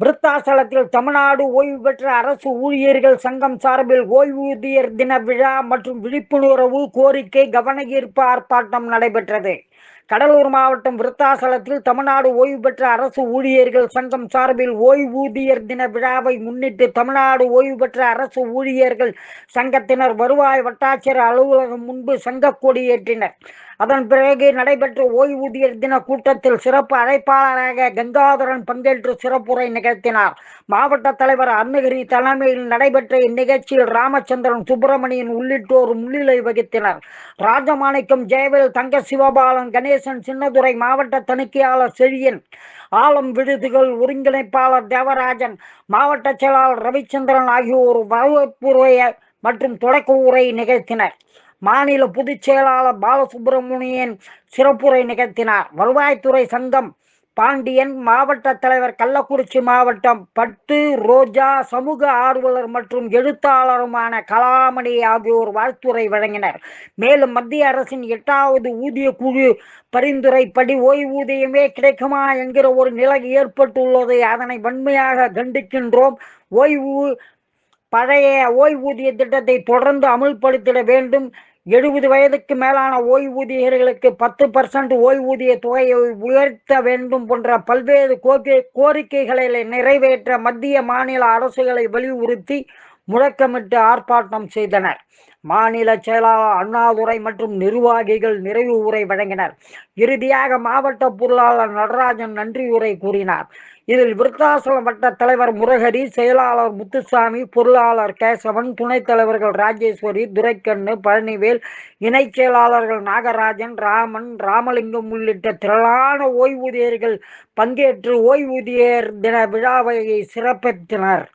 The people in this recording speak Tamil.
விருத்தாசலத்தில் தமிழ்நாடு ஓய்வு பெற்ற அரசு ஊழியர்கள் சங்கம் சார்பில் ஓய்வூதியர் தின விழா மற்றும் விழிப்புணர்வு கோரிக்கை கவனஈர்ப்பு ஆர்ப்பாட்டம் நடைபெற்றது. கடலூர் மாவட்டம் விருத்தாசலத்தில் தமிழ்நாடு ஓய்வு பெற்ற அரசு ஊழியர்கள் சங்கம் சார்பில் ஓய்வூதியர் தின விழாவை முன்னிட்டு தமிழ்நாடு ஓய்வு பெற்ற அரசு ஊழியர்கள் சங்கத்தினர் வருவாய் வட்டாட்சியர் அலுவலகம் முன்பு சங்க கொடியேற்றினர். அதன் பிறகு நடைபெற்ற ஓய்வூதியர் தின கூட்டத்தில் சிறப்பு அழைப்பாளராக கங்காதரன் பங்கேற்று சிறப்புரை நிகழ்த்தினார். மாவட்ட தலைவர் அருணகிரி தலைமையில் நடைபெற்ற இந்நிகழ்ச்சியில் ராமச்சந்திரன் சுப்பிரமணியன் உள்ளிட்டோர் முன்னிலை வகித்தனர். ராஜமாணிக்கம் ஜெயவேல் தங்க சிவபாலன் கணேசன் சின்னதுரை மாவட்ட தணிக்கையாளர் செழியன் ஆலம் விடுதிகள் ஒருங்கிணைப்பாளர் தேவராஜன் மாவட்ட செயலாளர் ரவிச்சந்திரன் ஆகியோர் வரவேற்புரைய மற்றும் தொடக்க உரை நிகழ்த்தினர். மாநில பொதுச் செயலாளர் பாலசுப்பிரமணியன் சிறப்புரை நிகழ்த்தினார். வருவாய்த்துறை சங்கம் பாண்டியன் மாவட்ட தலைவர் கள்ளக்குறிச்சி மாவட்டம் பட்டு ரோஜா சமூக ஆர்வலர் மற்றும் எழுத்தாளருமான கலாமணி ஆகியோர் வாழ்த்துரை வழங்கினர். மேலும் மத்திய அரசின் எட்டாவது ஊதிய குழு பரிந்துரைப்படி ஓய்வூதியமே கிடைக்குமா என்கிற ஒரு நிலை ஏற்பட்டுள்ளது அதனை வன்மையாக கண்டிக்கின்றோம். ஓய்வு பழைய ஓய்வூதிய திட்டத்தை தொடர்ந்து அமுல்படுத்திட வேண்டும். எழுபது வயதுக்கு மேலான ஓய்வூதியர்களுக்கு பத்து பர்சன்ட் ஓய்வூதிய தொகையை உயர்த்த வேண்டும் போன்ற பல்வேறு கோரிக்கைகளை நிறைவேற்ற மத்திய மாநில அரசுகளை வலியுறுத்தி முழக்கமிட்டு ஆர்ப்பாட்டம் செய்தனர். மாநில செயலாளர் அண்ணாதுரை மற்றும் நிர்வாகிகள் நிறைவு உரை வழங்கினர். இறுதியாக மாவட்ட பொருளாளர் நடராஜன் நன்றி உரை கூறினார். இதில் விருத்தாசலம் வட்ட தலைவர் முருகரி செயலாளர் முத்துசாமி பொருளாளர் கேசவன் துணைத் தலைவர்கள் ராஜேஸ்வரி துரைக்கண்ணு பழனிவேல் இணைச் செயலாளர்கள் நாகராஜன் ராமன் ராமலிங்கம் உள்ளிட்ட திரளான ஓய்வூதியர்கள் பங்கேற்று ஓய்வூதியர் தின விழாவை சிறப்பித்தனர்.